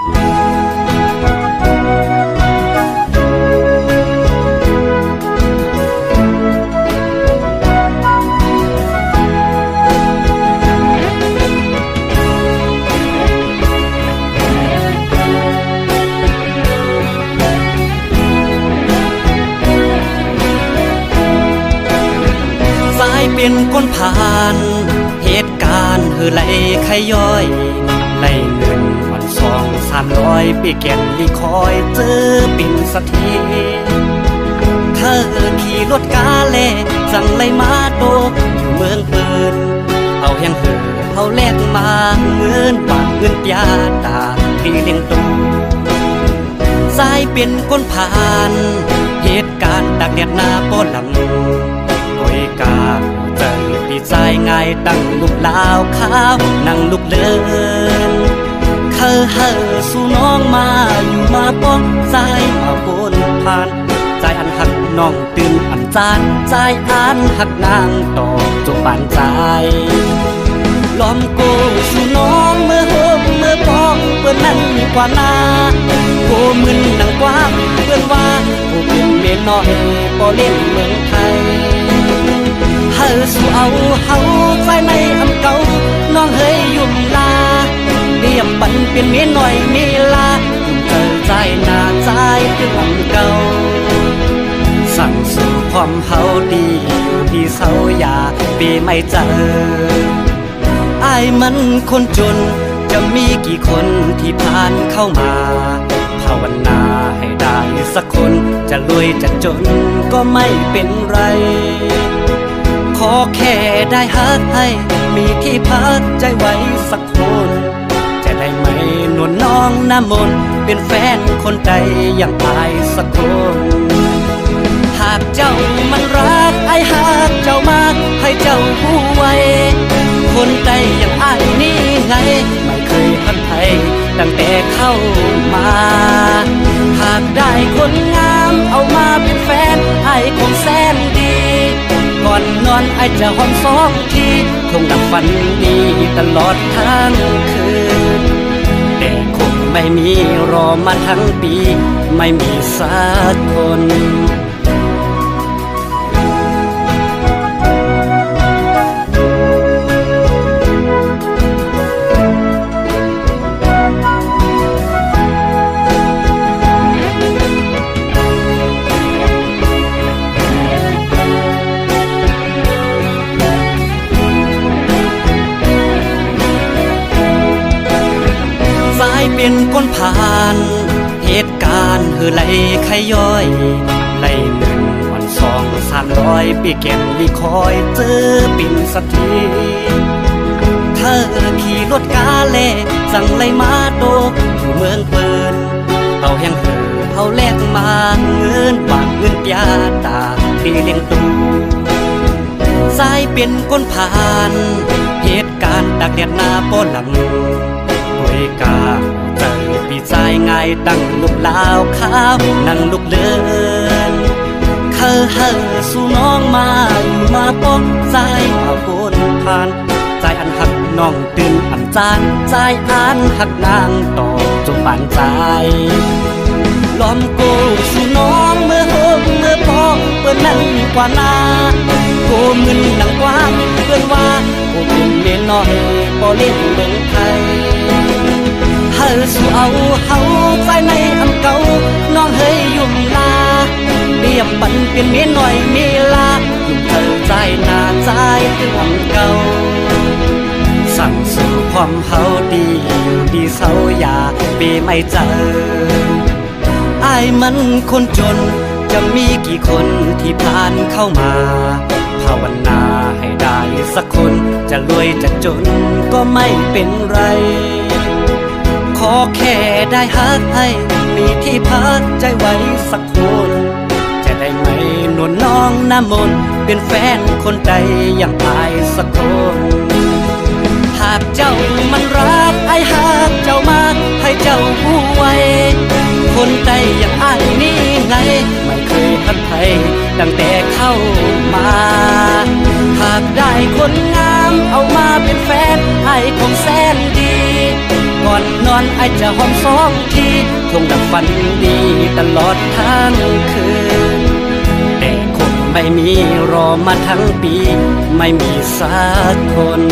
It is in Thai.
สายเป็นคนผ่าน เหตุการณ์คือไหลขย้อยไหลเงินามร้อยปีแก่นลีคอยเจอปิ่นสักทีเธอขี่รถกาเล สั่งไลมาโดกอยู่เมืองเปินเอาแห่งเือเอาแลกมาเงินบาทเงินยาตาปีเลี้ยงตูสายเป็นคนผ่าน เหตุการณ์ดักเดียดหน้าป้อนลำโอยกาเจอปีใจง่ายตั้งลูกลาวขาวนั่งลูกเลิน เคอเฮอสู่น้องมาอยู่มาป้องใจมาบนผ่าน ใจอันหักน้องตื่นอันจานใจอันหักนางต่อจงปานใจล้อมโกสู่น้องเมื่อโฮมเมื่อปองเปื้นนั่นกว่านาโกมึนนังกว้างเปื้อนว่าโกเป็นเมียน้อยบ่เล่นเมืองไทยเฮาสู่เอาเฮาใจในอำเก่าน้องเฮยยุ่มลา ยมปันเป็นเมียน้อยเมลายุ่มเจอใจหน้าใจถึงอำเก่า สั่งสู่ความเฮาดีอยู่ที่เสาอยาปีไม่เจออายมันคนจนจะมีกี่คนที่ผ่านเข้ามาภาวนาให้ได้สักคนจะรวยจะจนก็ไม่เป็นไร ขอแค่ได้ฮักให้มีที่พักใจไว้สักคน นวลน้องน้ำมนเป็นแฟนคนใดอย่างอายสักคน หากเจ้ามันรักไอ้หากเจ้ามากให้เจ้าผู้ไวคนใจอย่างไอ้ายนี่ไง ไม่เคยพันไทยตั้งแต่เข้ามา หากได้คนงามเอามาเป็นแฟนไอ้คงแสนดี ก่อนนอนไอ้จะหอมสองทีคงดับฝันดีตลอดทั้งคืน คงไม่มีรอมาทั้งปี ไม่มีสักคน คือไหลไขย้อย ไหลหนึ่งวันสองสามร้อยปีแก่นลีคอยเจอปิ่นสักทีเธอขี่รถกาเล่สั่งไล่มาโดกอยู่เมืองเปินเอาแห่งเหือเอาแลกมาเงินบาทเงินปยาตาปีเลี้ยงตูสายเป็นคนผ่าน เหตุการณ์ดักเดียดหน้าป้อนลำโอยกาเจอปี ใจง่ายตั้งลูกลาวขาวนั่งลูกเลินเคอเฮอสู่น้องมาอยู่มาป้องใจมาบนผ่าน ใจอันหักน้องตื่นอันจานใจอันหักนางต่อจงปานใจล้อมโกสู่น้องเมื่อโฮมเมื่อพองเปิ้นนั่นกว่านาโกมึนนังกว้างเปิ้นว่าโกเป็นเมียน้อยบ่เล่นเมืองไทย สู่เอาเฮาใจในอำเก่าน้องเฮยยุ่มลาเรียมปันเป็นเมียน้อยเมลายุ่เธอใจหน้าใจถึงอำเก่าสั่งสู่ความเฮาดีอยู่ดีเสาอยาปีไม่เจออายมันคนจนจะมีกี่คนที่ผ่านเข้ามาภาวนาให้ได้สักคนจะรวยจะจนก็ไม่เป็นไร ขอแค่ได้ฮักให้มีที่พักใจไว้สักคน จะได้ไหมนวลน้องน้ำมนต์เป็นแฟนคนใดอย่างอายสักคน หากเจ้ามันรักไอ้หากเจ้ามากให้เจ้าผู้ไวคนใจอย่างอ้ายนี่ไง ไม่เคยพันไทยตั้งแต่เข้ามา หากได้คนงามเอา อนไอจะหอมสองทีคงดับฝันดีตลอดทั้งคืน แต่คงไม่มีรอมาทั้งปี ไม่มีสักคน